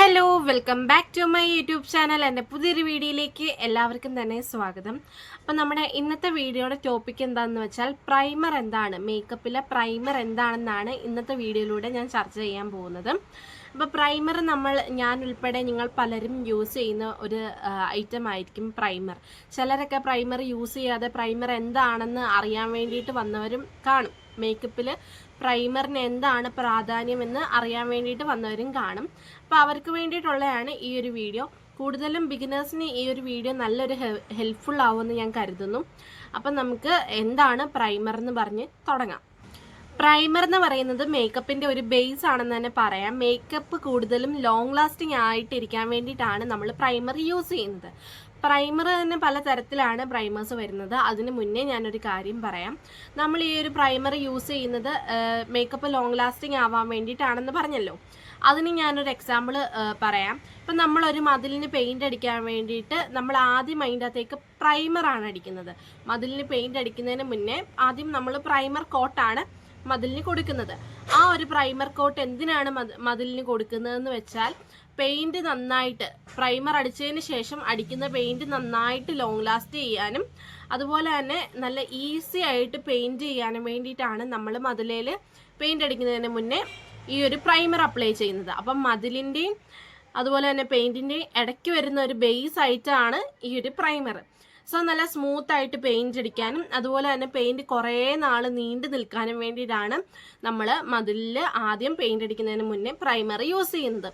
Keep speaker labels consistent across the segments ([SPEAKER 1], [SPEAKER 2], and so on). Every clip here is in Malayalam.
[SPEAKER 1] Hello welcome back to my YouTube channel. എന്റെ പുതിയൊരു വീഡിയോയിലേക്ക് എല്ലാവർക്കും തന്നെ സ്വാഗതം. അപ്പോൾ നമ്മുടെ ഇന്നത്തെ വീഡിയോയുടെ ടോപ്പിക് എന്താണെന്ന് വെച്ചാൽ പ്രൈമർ എന്താണ്? മേക്കപ്പിലെ പ്രൈമർ എന്താണെന്നാണ് ഇന്നത്തെ വീഡിയോയിലൂടെ ഞാൻ ചർച്ച ചെയ്യാൻ പോകുന്നത്. അപ്പോൾ പ്രൈമർ നമ്മൾ ഞാൻ ഉൾപ്പെടെ നിങ്ങൾ പലരും യൂസ് ചെയ്യുന്ന ഒരു ഐറ്റം ആയിരിക്കും പ്രൈമർ ചിലരൊക്കെ പ്രൈമർ യൂസ് ചെയ്യാതെ പ്രൈമർ എന്താണെന്ന് അറിയാൻ വേണ്ടിയിട്ട് വന്നവരും കാണും. മേക്കപ്പിൽ പ്രൈമറിന് എന്താണ് പ്രാധാന്യം എന്ന് അറിയാൻ വേണ്ടിയിട്ട് വന്നവരും കാണും. അപ്പോൾ അവർക്ക് വേണ്ടിയിട്ടുള്ളതാണ് ഈ ഒരു വീഡിയോ. കൂടുതലും ബിഗിനേഴ്സിന് ഈ ഒരു വീഡിയോ നല്ലൊരു ഹെൽപ്ഫുൾ ആവുമെന്ന് ഞാൻ കരുതുന്നു. അപ്പം നമുക്ക് എന്താണ് പ്രൈമർ എന്ന് പറഞ്ഞ് തുടങ്ങാം. പ്രൈമർ എന്ന് പറയുന്നത് മേക്കപ്പിന്റെ ഒരു ബേസ് ആണെന്ന് തന്നെ പറയാം. മേക്കപ്പ് കൂടുതലും ലോങ് ലാസ്റ്റിംഗ് ആയിട്ടിരിക്കാൻ വേണ്ടിയിട്ടാണ് നമ്മൾ പ്രൈമർ യൂസ് ചെയ്യുന്നത്. പ്രൈമർ തന്നെ പല തരത്തിലാണ് പ്രൈമേഴ്സ് വരുന്നത്. അതിന് മുന്നേ ഞാനൊരു കാര്യം പറയാം. നമ്മൾ ഈ ഒരു പ്രൈമർ യൂസ് ചെയ്യുന്നത് മേക്കപ്പ് ലോങ് ലാസ്റ്റിംഗ് ആവാൻ വേണ്ടിയിട്ടാണെന്ന് പറഞ്ഞല്ലോ. അതിന് ഞാനൊരു എക്സാമ്പിൾ പറയാം. ഇപ്പം നമ്മളൊരു മതിലിന് പെയിന്റ് അടിക്കാൻ വേണ്ടിയിട്ട് നമ്മൾ ആദ്യം അതിന്റെ അകത്തേക്ക് പ്രൈമറാണ് അടിക്കുന്നത്. മതിലിന് പെയിന്റ് അടിക്കുന്നതിന് മുന്നേ ആദ്യം നമ്മൾ പ്രൈമർ കോട്ടാണ് മതിലിന് കൊടുക്കുന്നത്. ആ ഒരു പ്രൈമർ കോട്ട് എന്തിനാണ് മതി- മതിലിന് കൊടുക്കുന്നതെന്ന് വെച്ചാൽ പെയിന്റ് നന്നായിട്ട് പ്രൈമർ അടിച്ചതിന് ശേഷം അടിക്കുന്ന പെയിന്റ് നന്നായിട്ട് ലോങ് ലാസ്റ്റ് ചെയ്യാനും അതുപോലെ തന്നെ നല്ല ഈസി ആയിട്ട് പെയിന്റ് ചെയ്യാനും വേണ്ടിയിട്ടാണ് നമ്മൾ മതിലേൽ പെയിന്റ് അടിക്കുന്നതിന് മുന്നേ ഈ ഒരു പ്രൈമർ അപ്ലൈ ചെയ്യുന്നത്. അപ്പം മതിലിന്റെയും അതുപോലെ തന്നെ പെയിന്റിന്റെയും ഇടയ്ക്ക് വരുന്ന ഒരു ബേസ് ആയിട്ടാണ് ഈ ഒരു പ്രൈമർ സോ നല്ല സ്മൂത്ത് ആയിട്ട് പെയിന്റ് അടിക്കാനും അതുപോലെ തന്നെ പെയിന്റ് കുറേ നാൾ നീണ്ടു നിൽക്കാനും വേണ്ടിയിട്ടാണ് നമ്മൾ മതിലിൽ ആദ്യം പെയിന്റ് അടിക്കുന്നതിന് മുന്നേ പ്രൈമർ യൂസ് ചെയ്യുന്നത്.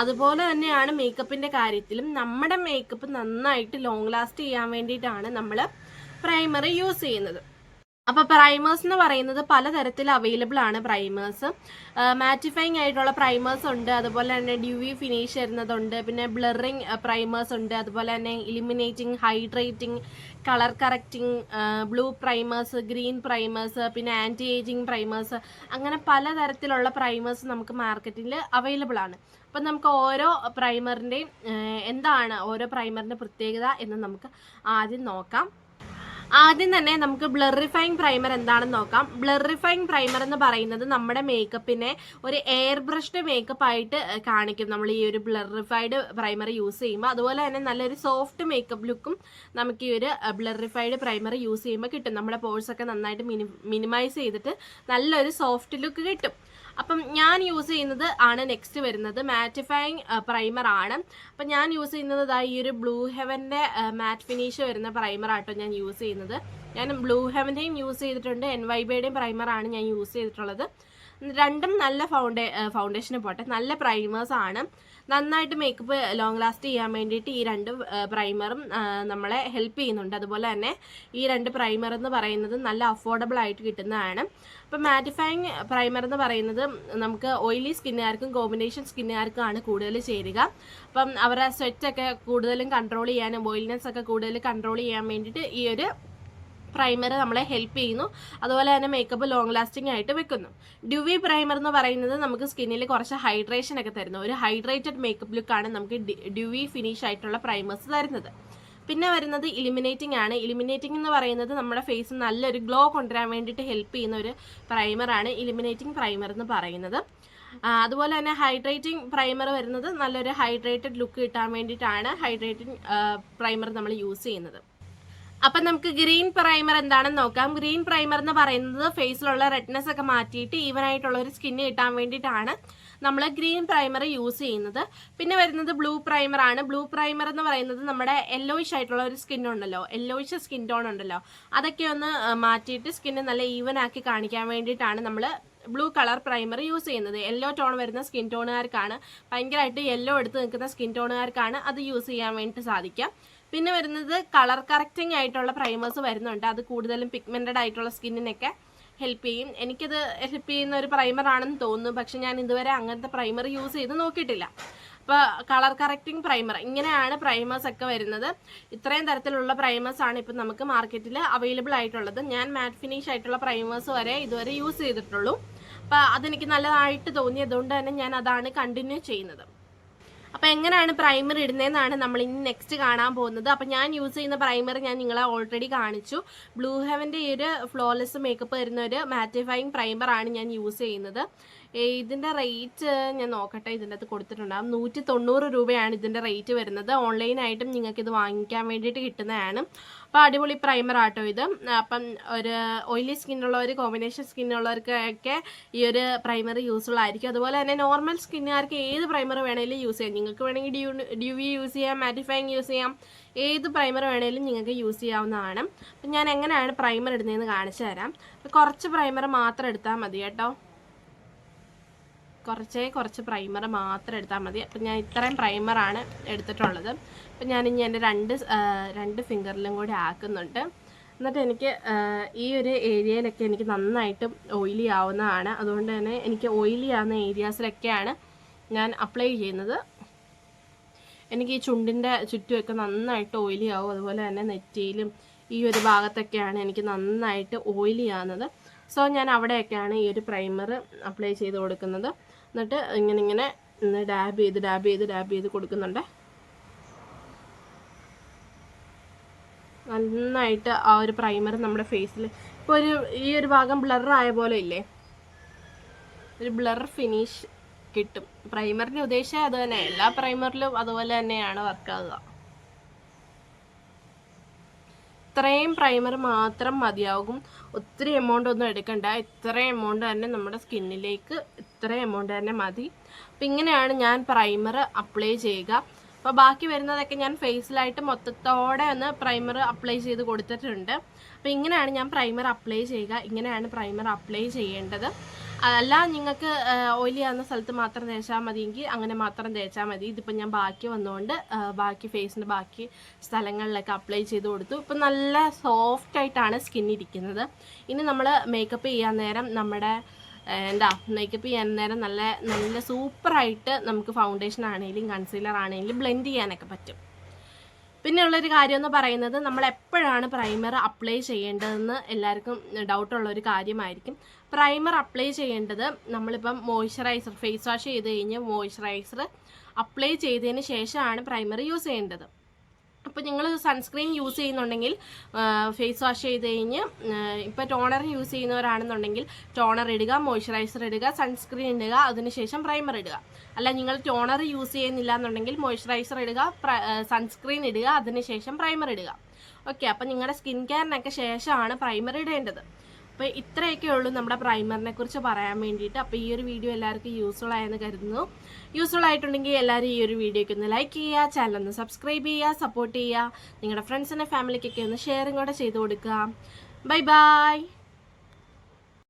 [SPEAKER 1] അതുപോലെ തന്നെയാണ് മേക്കപ്പിന്റെ കാര്യത്തിലും നമ്മുടെ മേക്കപ്പ് നന്നായിട്ട് ലോങ് ലാസ്റ്റ് ചെയ്യാൻ വേണ്ടിയിട്ടാണ് നമ്മൾ പ്രൈമറി യൂസ് ചെയ്യുന്നത്. അപ്പോൾ പ്രൈമേഴ്സ് എന്ന് പറയുന്നത് പലതരത്തിൽ അവൈലബിൾ ആണ് പ്രൈമേഴ്സ് മാറ്റിഫൈങ് ആയിട്ടുള്ള പ്രൈമേഴ്സ് ഉണ്ട് അതുപോലെ തന്നെ ഡ്യൂവി ഫിനിഷ് വരുന്നതുണ്ട് പിന്നെ ബ്ലറിങ് പ്രൈമേഴ്സ് ഉണ്ട് അതുപോലെ തന്നെ eliminating hydrating colour correcting blue primers green primers പിന്നെ ആന്റി ഏജിങ് പ്രൈമേഴ്സ് അങ്ങനെ പലതരത്തിലുള്ള പ്രൈമേഴ്സ് നമുക്ക് മാർക്കറ്റിൽ അവൈലബിൾ ആണ്. അപ്പം നമുക്ക് ഓരോ പ്രൈമറിന്റെയും എന്താണ് ഓരോ പ്രൈമറിന്റെ പ്രത്യേകത എന്ന് നമുക്ക് ആദ്യം നോക്കാം. ആദ്യം തന്നെ നമുക്ക് ബ്ലറിഫൈങ് പ്രൈമർ എന്താണെന്ന് നോക്കാം. ബ്ലറിഫൈങ് പ്രൈമർ എന്ന് പറയുന്നത് നമ്മുടെ മേക്കപ്പിനെ ഒരു എയർ ബ്രഷ്ഡ് മേക്കപ്പ് ആയിട്ട് കാണിക്കും. നമ്മൾ ഈ ഒരു ബ്ലറിഫൈഡ് പ്രൈമർ യൂസ് ചെയ്യുമ്പോൾ. അതുപോലെ തന്നെ നല്ലൊരു സോഫ്റ്റ് മേക്കപ്പ് ലുക്കും നമുക്ക് ഈ ഒരു ബ്ലറിഫൈഡ് പ്രൈമർ യൂസ് ചെയ്യുമ്പോൾ കിട്ടും. നമ്മുടെ പോഴ്സൊക്കെ നന്നായിട്ട് മിനിമൈസ് ചെയ്തിട്ട് നല്ലൊരു സോഫ്റ്റ് ലുക്ക് കിട്ടും. അപ്പം ഞാൻ യൂസ് ചെയ്യുന്നത് ആണ് നെക്സ്റ്റ് വരുന്നത്. മാറ്റിഫൈങ് പ്രൈമർ ആണ്. അപ്പം ഞാൻ യൂസ് ചെയ്യുന്നത് ദാ ഈ ഒരു ബ്ലൂ ഹെവന്റെ മാറ്റ് ഫിനിഷ് വരുന്ന പ്രൈമർ ആട്ടോ ഞാൻ യൂസ് ചെയ്യുന്നത്. ഞാൻ ബ്ലൂ ഹെവന്റെയും യൂസ് ചെയ്തിട്ടുണ്ട്. എൻ വൈ ബിയുടെയും പ്രൈമർ ആണ് ഞാൻ യൂസ് ചെയ്തിട്ടുള്ളത്. രണ്ടും നല്ല ഫൗണ്ടേ ഫൗണ്ടേഷന് പോട്ടെ. നല്ല പ്രൈമേഴ്സ് ആണ്. നന്നായിട്ട് മേക്കപ്പ് ലോങ് ലാസ്റ്റ് ചെയ്യാൻ വേണ്ടിയിട്ട് ഈ രണ്ട് പ്രൈമറും നമ്മളെ ഹെൽപ്പ് ചെയ്യുന്നുണ്ട്. അതുപോലെ തന്നെ ഈ രണ്ട് പ്രൈമർ എന്ന് പറയുന്നത് നല്ല അഫോർഡബിൾ ആയിട്ട് കിട്ടുന്നതാണ്. അപ്പം മാറ്റിഫൈങ് പ്രൈമർ എന്ന് പറയുന്നത് നമുക്ക് ഓയിലി സ്കിന്നുകാർക്കും കോമ്പിനേഷൻ സ്കിന്നുകാർക്കും ആണ് കൂടുതൽ ചേരുക. അപ്പം അവരുടെ സ്വെറ്റൊക്കെ കൂടുതലും കൺട്രോൾ ചെയ്യാനും ഓയിൽനെസ് ഒക്കെ കൂടുതൽ കൺട്രോൾ ചെയ്യാൻ വേണ്ടിയിട്ട് ഈ ഒരു പ്രൈമർ നമ്മളെ ഹെൽപ്പ് ചെയ്യുന്നു. അതുപോലെ തന്നെ മേക്കപ്പ് ലോങ് ലാസ്റ്റിംഗ് ആയിട്ട് വെക്കുന്നു. ഡ്യൂവി പ്രൈമർ എന്ന് പറയുന്നത് നമുക്ക് സ്കിന്നിൽ കുറച്ച് ഹൈഡ്രേഷൻ ഒക്കെ തരുന്നു. ഒരു ഹൈഡ്രേറ്റഡ് മേക്കപ്പ് ലുക്കാണ് നമുക്ക് ഡ്യൂവി ഫിനിഷ് ആയിട്ടുള്ള പ്രൈമേഴ്സ് തരുന്നത്. പിന്നെ വരുന്നത് ഇലിമിനേറ്റിംഗ് ആണ്. ഇലിമിനേറ്റിംഗ് എന്ന് പറയുന്നത് നമ്മുടെ ഫേസ് നല്ലൊരു ഗ്ലോ കൊണ്ടുവരാൻ വേണ്ടിയിട്ട് ഹെൽപ്പ് ചെയ്യുന്ന ഒരു പ്രൈമറാണ് ഇലിമിനേറ്റിംഗ് പ്രൈമർ എന്ന് പറയുന്നത്. അതുപോലെ തന്നെ ഹൈഡ്രേറ്റിംഗ് പ്രൈമർ വരുന്നത് നല്ലൊരു ഹൈഡ്രേറ്റഡ് ലുക്ക് കിട്ടാൻ വേണ്ടിയിട്ടാണ് ഹൈഡ്രേറ്റിംഗ് പ്രൈമർ നമ്മൾ യൂസ് ചെയ്യുന്നത്. അപ്പം നമുക്ക് ഗ്രീൻ പ്രൈമർ എന്താണെന്ന് നോക്കാം. ഗ്രീൻ പ്രൈമർ എന്ന് പറയുന്നത് ഫേസിലുള്ള റെഡ്നെസ് ഒക്കെ മാറ്റിയിട്ട് ഈവൻ ആയിട്ടുള്ള ഒരു സ്കിന്ന് കിട്ടാൻ വേണ്ടിയിട്ടാണ് നമ്മൾ ഗ്രീൻ പ്രൈമർ യൂസ് ചെയ്യുന്നത്. പിന്നെ വരുന്നത് ബ്ലൂ പ്രൈമർ ആണ്. ബ്ലൂ പ്രൈമർ എന്ന് പറയുന്നത് നമ്മുടെ യെല്ലോയിഷ് ആയിട്ടുള്ള ഒരു സ്കിൻ ഉണ്ടല്ലോ. യെല്ലോയിഷ് സ്കിൻ ടോൺ ഉണ്ടല്ലോ. അതൊക്കെ ഒന്ന് മാറ്റിയിട്ട് സ്കിന്ന് നല്ല ഈവൻ ആക്കി കാണിക്കാൻ വേണ്ടിയിട്ടാണ് നമ്മൾ ബ്ലൂ കളർ പ്രൈമർ യൂസ് ചെയ്യുന്നത്. യെല്ലോ ടോൺ വരുന്ന സ്കിൻ ടോണുകാർക്കാണ് ഭയങ്കരമായിട്ട് യെല്ലോ എടുത്ത് നിൽക്കുന്ന സ്കിൻ ടോണുകാർക്കാണ് അത് യൂസ് ചെയ്യാൻ വേണ്ടിയിട്ട് സാധിക്കുക. പിന്നെ വരുന്നത് കളർ കറക്റ്റിംഗ് ആയിട്ടുള്ള പ്രൈമേഴ്സ് വരുന്നുണ്ട്. അത് കൂടുതലും പിഗ്മെന്റഡ് ആയിട്ടുള്ള സ്കിന്നിനൊക്കെ ഹെൽപ്പ് ചെയ്യും. എനിക്കത് ഹെൽപ്പ് ചെയ്യുന്ന ഒരു പ്രൈമർ ആണെന്ന് തോന്നുന്നു. പക്ഷെ ഞാൻ ഇതുവരെ അങ്ങനത്തെ പ്രൈമർ യൂസ് ചെയ്ത് നോക്കിയിട്ടില്ല. അപ്പോൾ കളർ കറക്റ്റിംഗ് പ്രൈമർ ഇങ്ങനെയാണ് പ്രൈമേഴ്സ് ഒക്കെ വരുന്നത്. ഇത്രയും തരത്തിലുള്ള പ്രൈമേഴ്സ് ആണ് ഇപ്പം നമുക്ക് മാർക്കറ്റിൽ അവൈലബിൾ ആയിട്ടുള്ളത്. ഞാൻ മാറ്റ് ഫിനിഷ് ആയിട്ടുള്ള പ്രൈമേഴ്സ് വരെ ഇതുവരെ യൂസ് ചെയ്തിട്ടുള്ളൂ. അപ്പോൾ അതെനിക്ക് നല്ലതായിട്ട് തോന്നിയതുകൊണ്ട് തന്നെ ഞാൻ അതാണ് കണ്ടിന്യൂ ചെയ്യുന്നത്. അപ്പോൾ എങ്ങനെയാണ് പ്രൈമർ ഇടുന്നതെന്നാണ് നമ്മൾ ഇനി നെക്സ്റ്റ് കാണാൻ പോകുന്നത്. അപ്പോൾ ഞാൻ യൂസ് ചെയ്യുന്ന പ്രൈമർ ഞാൻ നിങ്ങളെ ഓൾറെഡി കാണിച്ചു. ബ്ലൂ ഹെവന്റെ ഈ ഒരു ഫ്ലോലെസ് മേക്കപ്പ് വരുന്ന ഒരു മാറ്റിഫൈങ് പ്രൈമർ ആണ് ഞാൻ യൂസ് ചെയ്യുന്നത്. ഇതിന്റെ റേറ്റ് ഞാൻ നോക്കട്ടെ ഇതിന്റെ അകത്ത് കൊടുത്തിട്ടുണ്ടാകും നൂറ്റി തൊണ്ണൂറ് രൂപയാണ് ഇതിന്റെ റേറ്റ് വരുന്നത്. ഓൺലൈനായിട്ടും നിങ്ങൾക്ക് ഇത് വാങ്ങിക്കാൻ വേണ്ടിയിട്ട് കിട്ടുന്നതാണ്. അപ്പോൾ അടിപൊളി പ്രൈമർ ആട്ടോ ഇത്. അപ്പം ഒരു ഓയിലി സ്കിന്നുള്ളവർ കോമ്പിനേഷൻ സ്കിന്നുള്ളവർക്കൊക്കെ ഈ ഒരു പ്രൈമർ യൂസ്ഫുൾ ആയിരിക്കും. അതുപോലെ തന്നെ നോർമൽ സ്കിന്നുകാർക്ക് ഏത് പ്രൈമർ വേണമെങ്കിലും യൂസ് ചെയ്യാം. നിങ്ങൾക്ക് വേണമെങ്കിൽ ഡ്യൂ ഡ്യൂവി യൂസ് ചെയ്യാം മാറ്റിഫൈങ് യൂസ് ചെയ്യാം. ഏത് പ്രൈമർ വേണമെങ്കിലും നിങ്ങൾക്ക് യൂസ് ചെയ്യാവുന്നതാണ്. അപ്പം ഞാൻ എങ്ങനെയാണ് പ്രൈമർ ഇടുന്നതെന്ന് കാണിച്ചു തരാം. കുറച്ച് പ്രൈമർ മാത്രം എടുത്താൽ മതി കേട്ടോ. കുറച്ചേ കുറച്ച് പ്രൈമർ മാത്രം എടുത്താൽ മതി. അപ്പം ഞാൻ ഇത്രയും പ്രൈമറാണ് എടുത്തിട്ടുള്ളത്. അപ്പം ഞാനിനി എന്റെ രണ്ട് രണ്ട് ഫിംഗറിലും കൂടി ആക്കുന്നുണ്ട്. എന്നിട്ട് എനിക്ക് ഈ ഒരു ഏരിയയിലൊക്കെ എനിക്ക് നന്നായിട്ട് ഓയിലി ആവുന്നതാണ്. അതുകൊണ്ട് തന്നെ എനിക്ക് ഓയിലി ആവുന്ന ഏരിയാസിലൊക്കെയാണ് ഞാൻ അപ്ലൈ ചെയ്യുന്നത്. എനിക്ക് ഈ ചുണ്ടിന്റെ ചുറ്റുമൊക്കെ നന്നായിട്ട് ഓയിലി ആവും. അതുപോലെ തന്നെ നെറ്റിയിലും ഈ ഒരു ഭാഗത്തൊക്കെയാണ് എനിക്ക് നന്നായിട്ട് ഓയിലി ആവുന്നത്. സോ ഞാൻ അവിടെയൊക്കെയാണ് ഈ ഒരു പ്രൈമർ അപ്ലൈ ചെയ്ത് കൊടുക്കുന്നത്. എന്നിട്ട് ഇങ്ങനെ ഇങ്ങനെ ഡാബ് ചെയ്ത് ഡാബ് ചെയ്ത് ഡാബ് ചെയ്ത് കൊടുക്കുന്നുണ്ട്. നന്നായിട്ട് ആ ഒരു പ്രൈമർ നമ്മുടെ ഫേസിൽ ഇപ്പോൾ ഒരു ഈ ഒരു ഭാഗം ബ്ലർ ആയ പോലെ ഇല്ലേ? ഒരു ബ്ലർ ഫിനിഷ് കിട്ടും. പ്രൈമറിന്റെ ഉദ്ദേശം അത് തന്നെ എല്ലാ പ്രൈമറിലും അതുപോലെ തന്നെയാണ് വർക്കാവുക ഇത്രയും പ്രൈമർ മാത്രം മതിയാകും. ഒത്തിരി എമൗണ്ട് ഒന്നും എടുക്കണ്ട. ഇത്രയും എമൗണ്ട് തന്നെ നമ്മുടെ സ്കിന്നിലേക്ക് ഇത്രയും എമൗണ്ട് തന്നെ മതി. അപ്പം ഇങ്ങനെയാണ് ഞാൻ പ്രൈമർ അപ്ലൈ ചെയ്യുക. അപ്പോൾ ബാക്കി വരുന്നതൊക്കെ ഞാൻ ഫേസിലായിട്ട് മൊത്തത്തോടെ ഒന്ന് പ്രൈമർ അപ്ലൈ ചെയ്ത് കൊടുത്തിട്ടുണ്ട്. അപ്പോൾ ഇങ്ങനെയാണ് ഞാൻ പ്രൈമർ അപ്ലൈ ചെയ്യുക. ഇങ്ങനെയാണ് പ്രൈമർ അപ്ലൈ ചെയ്യേണ്ടത്. അല്ല നിങ്ങൾക്ക് ഓയിലി ആവുന്ന സ്ഥലത്ത് മാത്രം തേച്ചാൽ മതിയെങ്കിൽ അങ്ങനെ മാത്രം തേച്ചാൽ മതി. ഇതിപ്പോൾ ഞാൻ ബാക്കി വന്നുകൊണ്ട് ബാക്കി ഫേസിന്റെ ബാക്കി സ്ഥലങ്ങളിലൊക്കെ അപ്ലൈ ചെയ്ത് കൊടുത്തു. ഇപ്പം നല്ല സോഫ്റ്റ് ആയിട്ടാണ് സ്കിൻ ഇരിക്കുന്നത്. ഇനി നമ്മൾ മേക്കപ്പ് ചെയ്യാൻ നേരം നമ്മുടെ എന്താ മേക്കപ്പ് ചെയ്യാൻ നേരം നല്ല നല്ല സൂപ്പറായിട്ട് നമുക്ക് ഫൗണ്ടേഷൻ ആണെങ്കിലും കൺസീലർ ആണെങ്കിലും ബ്ലെൻഡ് ചെയ്യാനൊക്കെ പറ്റും. പിന്നെ ഉള്ളൊരു കാര്യം എന്ന് പറയുന്നത് നമ്മൾ എപ്പോഴാണ് പ്രൈമർ അപ്ലൈ ചെയ്യേണ്ടതെന്ന് എല്ലാവർക്കും ഡൗട്ടുള്ള ഒരു കാര്യമായിരിക്കും. പ്രൈമർ അപ്ലൈ ചെയ്യേണ്ടത് നമ്മളിപ്പം മോയ്സ്ചറൈസർ ഫേസ് വാഷ് ചെയ്ത് കഴിഞ്ഞ് മോയ്സ്ചറൈസർ അപ്ലൈ ചെയ്തതിന് ശേഷമാണ് പ്രൈമർ യൂസ് ചെയ്യേണ്ടത്. അപ്പോൾ നിങ്ങൾ സൺസ്ക്രീൻ യൂസ് ചെയ്യുന്നുണ്ടെങ്കിൽ ഫേസ് വാഷ് ചെയ്ത് കഴിഞ്ഞ് ഇപ്പോൾ ടോണർ യൂസ് ചെയ്യുന്നവരാണെന്നുണ്ടെങ്കിൽ ടോണർ ഇടുക മോയ്സ്ചറൈസർ ഇടുക സൺസ്ക്രീൻ ഇടുക അതിനുശേഷം പ്രൈമർ ഇടുക. അല്ല നിങ്ങൾ ടോണർ യൂസ് ചെയ്യുന്നില്ല എന്നുണ്ടെങ്കിൽ മോയ്സ്ചറൈസർ ഇടുക സൺസ്ക്രീൻ ഇടുക അതിനുശേഷം പ്രൈമർ ഇടുക. ഓക്കെ അപ്പോൾ നിങ്ങളുടെ സ്കിൻ കെയറിനൊക്കെ ശേഷമാണ് പ്രൈമർ ഇടേണ്ടത്. അപ്പോൾ ഇത്രയൊക്കെ ഉള്ളൂ നമ്മുടെ പ്രൈമറിനെ കുറിച്ച് പറയാൻ വേണ്ടിയിട്ട്. അപ്പോൾ ഈ ഒരു വീഡിയോ എല്ലാവർക്കും യൂസ്ഫുൾ ആയെന്ന് കരുതുന്നു. യൂസ്ഫുൾ ആയിട്ടുണ്ടെങ്കിൽ എല്ലാവരും ഈ ഒരു വീഡിയോക്ക് ഒന്ന് ലൈക്ക് ചെയ്യുക ചാനൽ ഒന്ന് സബ്സ്ക്രൈബ് ചെയ്യുക സപ്പോർട്ട് ചെയ്യുക. നിങ്ങളുടെ ഫ്രണ്ട്സിനെ ഫാമിലിക്കൊക്കെ ഒന്ന് ഷെയറും കൂടെ ചെയ്ത് കൊടുക്കുക. Bye bye